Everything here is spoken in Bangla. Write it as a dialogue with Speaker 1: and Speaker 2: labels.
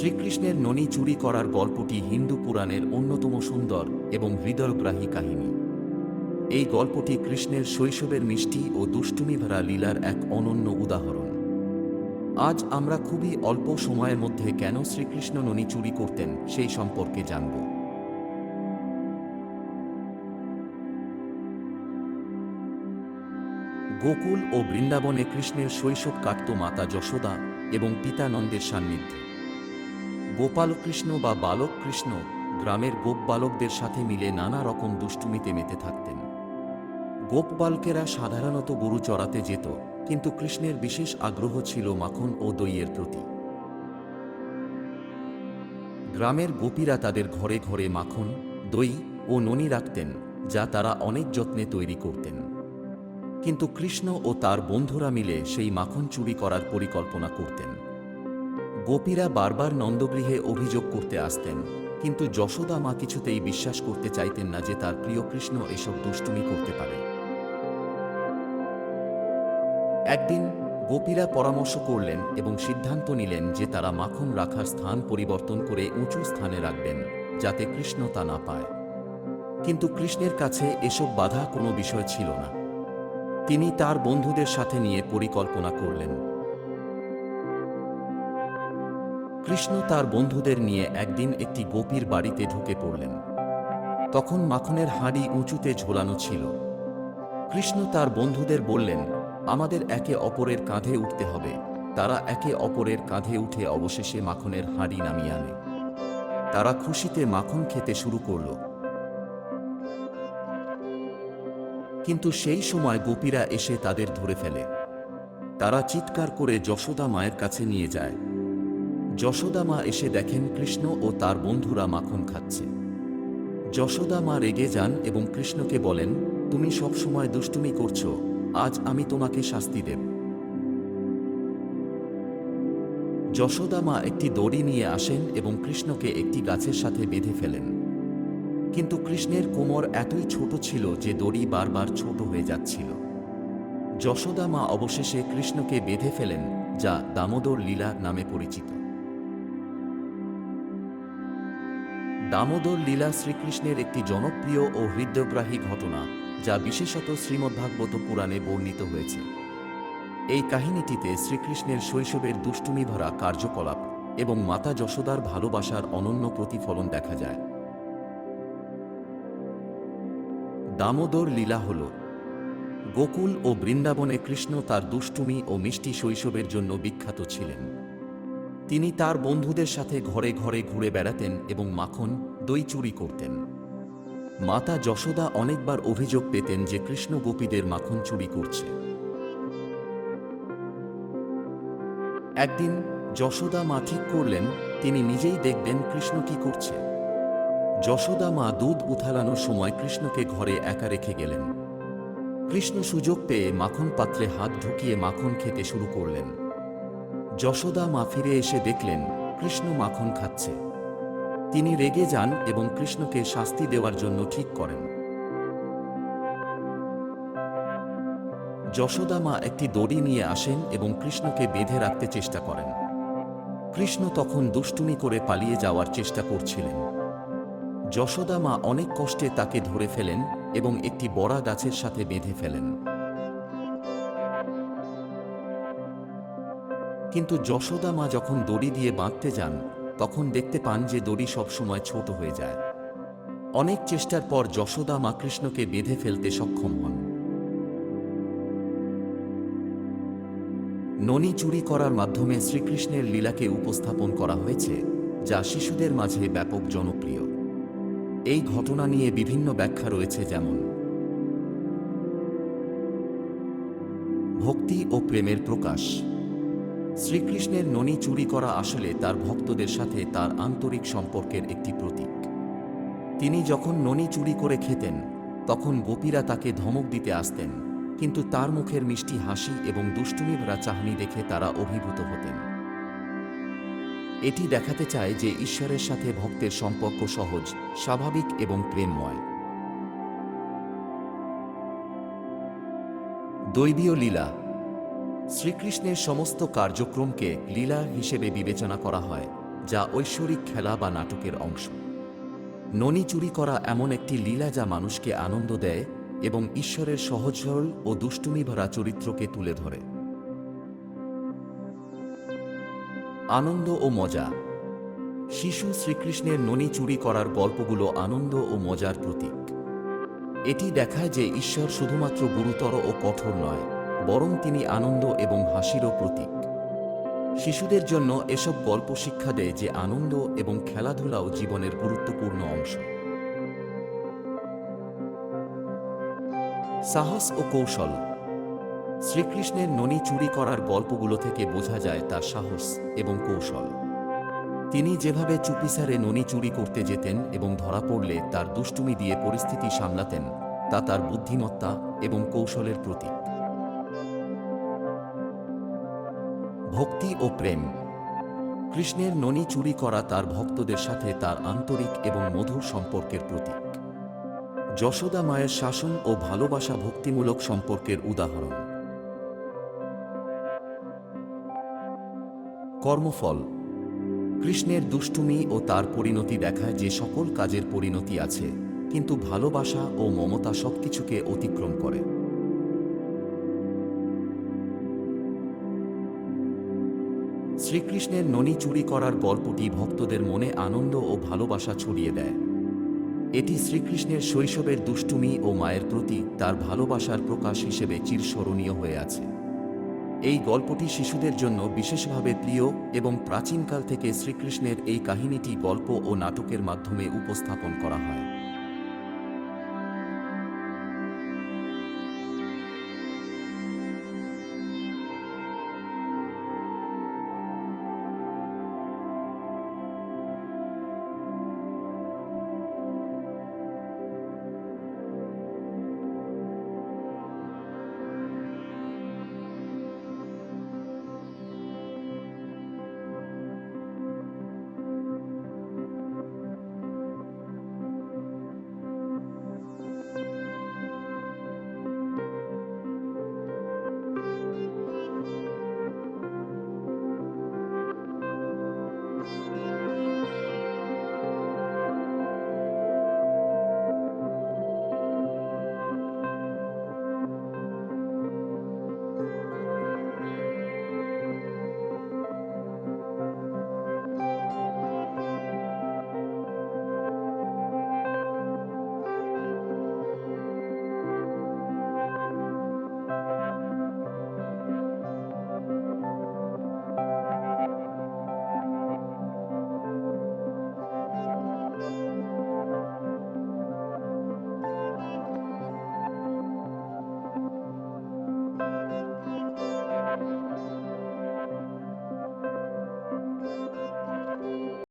Speaker 1: শ্রীকৃষ্ণের ননি চুরি করার গল্পটি হিন্দু পুরাণের অন্যতম সুন্দর এবং হৃদয়গ্রাহী কাহিনী। এই গল্পটি কৃষ্ণের শৈশবের মিষ্টি ও দুষ্টুমি ভরা লীলার এক অনন্য উদাহরণ। আজ আমরা খুবই অল্প সময়ের মধ্যে কেন শ্রীকৃষ্ণ ননি চুরি করতেন সেই সম্পর্কে জানব। গোকুল ও বৃন্দাবনে কৃষ্ণের শৈশব কাটত মাতা যশোদা এবং পিতা নন্দের সান্নিধ্যে। গোপালকৃষ্ণ বা বালক কৃষ্ণ গ্রামের গোপ বালকদের সাথে মিলে নানা রকম দুষ্টুমিতে মেতে থাকতেন। গোপ বালকেরা সাধারণত গরু চড়াতে যেত, কিন্তু কৃষ্ণের বিশেষ আগ্রহ ছিল মাখন ও দইয়ের প্রতি। গ্রামের গোপীরা তাদের ঘরে ঘরে মাখন, দই ও ননি রাখতেন, যা তারা অনেক যত্নে তৈরি করতেন। কিন্তু কৃষ্ণ ও তার বন্ধুরা মিলে সেই মাখন চুরি করার পরিকল্পনা করতেন। গোপীরা বারবার নন্দগৃহে অভিযোগ করতে আসতেন, কিন্তু যশোদা মা কিছুতেই বিশ্বাস করতে চাইতেন না যে তার প্রিয় কৃষ্ণ এসব দুষ্টুমি করতে পারে। একদিন গোপীরা পরামর্শ করলেন এবং সিদ্ধান্ত নিলেন যে তারা মাখন রাখার স্থান পরিবর্তন করে উঁচু স্থানে রাখবেন, যাতে কৃষ্ণ তা না পায়। কিন্তু কৃষ্ণের কাছে এসব বাধা কোনো বিষয় ছিল না। তিনি তার বন্ধুদের সাথে নিয়ে পরিকল্পনা করলেন। কৃষ্ণ তার বন্ধুদের নিয়ে একদিন একটি গোপীর বাড়িতে ঢুকে পড়লেন। তখন মাখনের হাঁড়ি উঁচুতে ঝোলানো ছিল। কৃষ্ণ তার বন্ধুদের বললেন, আমাদের একে অপরের কাঁধে উঠতে হবে। তারা একে অপরের কাঁধে উঠে অবশেষে মাখনের হাঁড়ি নামিয়ে আনে। তারা খুশিতে মাখন খেতে শুরু করল। কিন্তু সেই সময় গোপীরা এসে তাদের ধরে ফেলে। তারা চিৎকার করে যশোদা মায়ের কাছে নিয়ে যায়। যশোদা মা এসে দেখেন কৃষ্ণ ও তার বন্ধুরা মাখন খাচ্ছে। যশোদা মা রেগে যান এবং কৃষ্ণকে বলেন, তুমি সব সময় দুষ্টুমি করছ, আজ আমি তোমাকে শাস্তি দেব। যশোদা মা একটি দড়ি নিয়ে আসেন এবং কৃষ্ণকে একটি গাছের সাথে বেঁধে ফেলেন। কিন্তু কৃষ্ণের কোমর এতই ছোট ছিল যে দড়ি বারবার ছোট হয়ে যাচ্ছিল। যশোদা মা অবশেষে কৃষ্ণকে বেঁধে ফেলেন, যা দামোদর লীলা নামে পরিচিত। দামোদর লীলা শ্রীকৃষ্ণের একটি জনপ্রিয় ও হৃদয়গ্রাহী ঘটনা, যা বিশেষত শ্রীমদ্ভাগবত পুরাণে বর্ণিত হয়েছে। এই কাহিনীটিতে শ্রীকৃষ্ণের শৈশবের দুষ্টুমি ভরা কার্যকলাপ এবং মাতা যশোদার ভালোবাসার অনন্য প্রতিফলন দেখা যায়। দামোদর লীলা হল, গোকুল ও বৃন্দাবনে কৃষ্ণ তার দুষ্টুমি ও মিষ্টি শৈশবের জন্য বিখ্যাত ছিলেন। তিনি তার বন্ধুদের সাথে ঘরে ঘরে ঘুরে বেড়াতেন এবং মাখন, দই চুরি করতেন। মাতা যশোদা অনেকবার অভিযোগ পেতেন যে কৃষ্ণ গোপীদের মাখন চুরি করছে। একদিন যশোদা মা ঠিক করলেন, তিনি নিজেই দেখবেন কৃষ্ণ কি করছে। যশোদা মা দুধ উথালানোর সময় কৃষ্ণকে ঘরে একা রেখে গেলেন। কৃষ্ণ সুযোগ পেয়ে মাখন পাত্রে হাত ঢুকিয়ে মাখন খেতে শুরু করলেন। যশোদা মা ফিরে এসে দেখলেন, কৃষ্ণ মাখন খাচ্ছে। তিনি রেগে যান এবং কৃষ্ণকে শাস্তি দেওয়ার জন্য ঠিক করেন। যশোদা মা একটি দড়ি নিয়ে আসেন এবং কৃষ্ণকে বেঁধে রাখতে চেষ্টা করেন। কৃষ্ণ তখন দুষ্টুমি করে পালিয়ে যাওয়ার চেষ্টা করছিলেন। যশোদা মা অনেক কষ্টে তাকে ধরে ফেলেন এবং একটি বড়া গাছের সাথে বেঁধে ফেলেন। কিন্তু যশোদা মা যখন দড়ি দিয়ে বাঁধতে যান, তখন দেখতে পান যে দড়ি সবসময় ছোট হয়ে যায়। অনেক চেষ্টার পর যশোদা মা কৃষ্ণকে বেঁধে ফেলতে সক্ষম হন। ননি চুরি করার মাধ্যমে শ্রীকৃষ্ণের লীলাকে উপস্থাপন করা হয়েছে, যা শিশুদের মাঝে ব্যাপক জনপ্রিয়। এই ঘটনা নিয়ে বিভিন্ন ব্যাখ্যা রয়েছে যেমন, ভক্তি ও প্রেমের প্রকাশ। শ্রীকৃষ্ণের ননি চুরি করা আসলে তার ভক্তদের সাথে তার আন্তরিক সম্পর্কের একটি প্রতীক। তিনি যখন ননি চুরি করে খেতেন, তখন গোপীরা তাকে ধমক দিতে আসতেন, কিন্তু তার মুখের মিষ্টি হাসি এবং দুষ্টুমি ভরা চাহনি দেখে তারা অভিভূত হতেন। এটি দেখাতে চায় যে ঈশ্বরের সাথে ভক্তের সম্পর্ক সহজ, স্বাভাবিক এবং প্রেমময়। দৈবীয় লীলা শ্রীকৃষ্ণের সমস্ত কার্যক্রমকে লীলা হিসেবে বিবেচনা করা হয়, যা ঐশ্বরিক খেলা বা নাটকের অংশ। ননি চুরি করা এমন একটি লীলা যা মানুষকে আনন্দ দেয় এবং ঈশ্বরের সহজ সরল ও দুষ্টুমি ভরা চরিত্রকে তুলে ধরে। আনন্দ ও মজা। শিশু শ্রীকৃষ্ণের ননি চুরি করার গল্পগুলো আনন্দ ও মজার প্রতীক। এটি দেখায় যে ঈশ্বর শুধুমাত্র গুরুতর ও কঠোর নয় বরং তিনি আনন্দ এবং হাসিরও প্রতীক। শিশুদের জন্য এসব গল্প শিক্ষা দেয় যে আনন্দ এবং খেলাধুলাও জীবনের গুরুত্বপূর্ণ অংশ। সাহস ও কৌশল। শ্রীকৃষ্ণের ননি চুরি করার গল্পগুলো থেকে বোঝা যায় তার সাহস এবং কৌশল। তিনি যেভাবে চুপিসারে ননি চুরি করতে যেতেন এবং ধরা পড়লে তার দুষ্টুমি দিয়ে পরিস্থিতি সামলাতেন, তা তার বুদ্ধিমত্তা এবং কৌশলের প্রতীক। ভক্তি ও প্রেম। কৃষ্ণের ননি চুরি করা তার ভক্তদের সাথে তার আন্তরিক এবং মধুর সম্পর্কের প্রতীক। যশোদা মায়ের শাসন ও ভালোবাসা ভক্তিমূলক সম্পর্কের উদাহরণ। কর্মফল। কৃষ্ণের দুষ্টুমি ও তার পরিণতি দেখায় যে সকল কাজের পরিণতি আছে, কিন্তু ভালোবাসা ও মমতা সবকিছুকে অতিক্রম করে। শ্রীকৃষ্ণের ননি চুরি করার গল্পটি ভক্তদের মনে আনন্দ ও ভালোবাসা ছড়িয়ে দেয়। এটি শ্রীকৃষ্ণের শৈশবের দুষ্টুমি ও মায়ের প্রতি তার ভালোবাসার প্রকাশ হিসেবে চিরস্মরণীয় হয়ে আছে। এই গল্পটি শিশুদের জন্য বিশেষভাবে প্রিয় এবং প্রাচীনকাল থেকে শ্রীকৃষ্ণের এই কাহিনীটি গল্প ও নাটকের মাধ্যমে উপস্থাপন করা হয়।